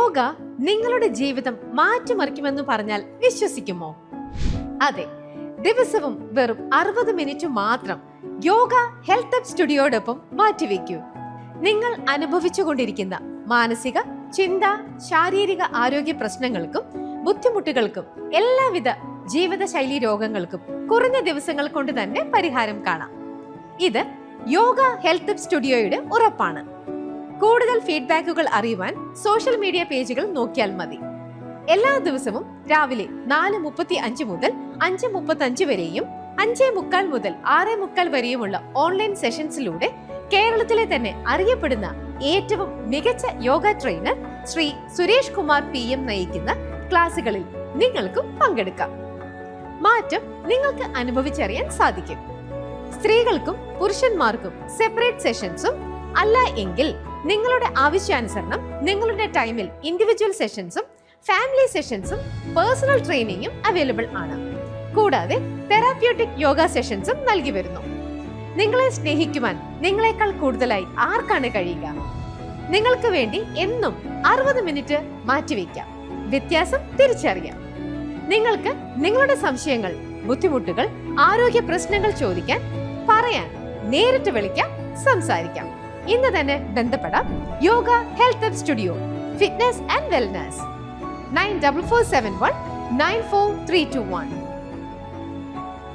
യോഗ നിങ്ങളുടെ ജീവിതം മാറ്റിമറിക്കുമെന്ന് പറഞ്ഞാൽ വിശ്വസിക്കുമോ? അതെ ദിവസവും വെറും അറുപത് മിനിറ്റ് മാത്രം യോഗ ഹെൽത്ത് അപ്പ് സ്റ്റുഡിയോടൊപ്പം മാറ്റിവെക്കൂ നിങ്ങൾ അനുഭവിച്ചുകൊണ്ടിരിക്കുന്ന മാനസിക ചിന്ത ശാരീരിക ആരോഗ്യ പ്രശ്നങ്ങൾക്കും ബുദ്ധിമുട്ടുകൾക്കും എല്ലാവിധ ജീവിതശൈലി രോഗങ്ങൾക്കും കുറഞ്ഞ ദിവസങ്ങൾ കൊണ്ട് തന്നെ പരിഹാരം കാണാം. ഇത് യോഗ ഹെൽത്ത് സ്റ്റുഡിയോയുടെ ഉറപ്പാണ്. കൂടുതൽ ഫീഡ്ബാക്കുകൾ അറിയുവാൻ സോഷ്യൽ മീഡിയ പേജുകൾ നോക്കിയാൽ മതി. എല്ലാ ദിവസവും രാവിലെ നാല് മുപ്പത്തി അഞ്ച് മുതൽ അഞ്ച് മുപ്പത്തി അഞ്ച് വരെയും അഞ്ചേ മുക്കാൽ മുതൽ ആറേ മുക്കാൽ വരെയുമുള്ള ഓൺലൈൻ സെഷൻസിലൂടെ കേരളത്തിലെ തന്നെ അറിയപ്പെടുന്ന ഏറ്റവും മികച്ച yoga trainer Shri Suresh Kumar P M നയിക്കുന്ന ക്ലാസുകളിൽ നിങ്ങൾക്കും പങ്കെടുക്കാം. മാറ്റം നിങ്ങൾക്ക് അനുഭവിച്ചറിയാൻ സാധിക്കും. സ്ത്രീകൾക്കും പുരുഷന്മാർക്കും സെപ്പറേറ്റ് സെഷൻസും അല്ല എങ്കിൽ നിങ്ങളുടെ ആവശ്യാനുസരണം നിങ്ങളുടെ ടൈമിൽ ഇൻഡിവിജ്വൽ സെഷൻസും ഫാമിലി സെഷൻസും പേഴ്സണൽ ട്രെയിനിങ്ങും അവൈലബിൾ ആണ്. കൂടാതെ തെറാപ്യൂട്ടിക് യോഗ സെഷൻസും നൽകി വരുന്നു. നിങ്ങളെ സ്നേഹിക്കുവാൻ നിങ്ങളെക്കാൾ കൂടുതലായി ആർക്കാണ് കഴിയുക? നിങ്ങൾക്ക് വേണ്ടി എന്നും അറുപത് മിനിറ്റ് മാറ്റിവെക്കാം വ്യത്യാസം തിരിച്ചറിയാം. നിങ്ങൾക്ക് നിങ്ങളുടെ സംശയങ്ങൾ ബുദ്ധിമുട്ടുകൾ ആരോഗ്യ പ്രശ്നങ്ങൾ ചോദിക്കാൻ പറയാൻ നേരിട്ട് വിളിക്കാം സംസാരിക്കാം. ഇന്ന് തന്നെ ബന്ധപ്പെടാം Yoga health and studio fitness and wellness. Nine double four seven one nine four three two one.